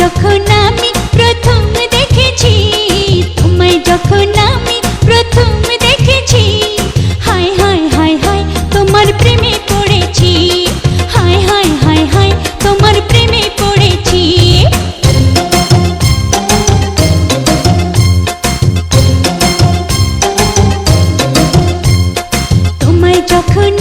যখন আমি প্রথম দেখেছি, তোমায় যখন আমি প্রথম দেখেছি হায় হায় হায় হায় তোমার প্রেমে পড়েছি। হায় হায় হায় হায় তোমার প্রেমে পড়েছি। তোমায় যখন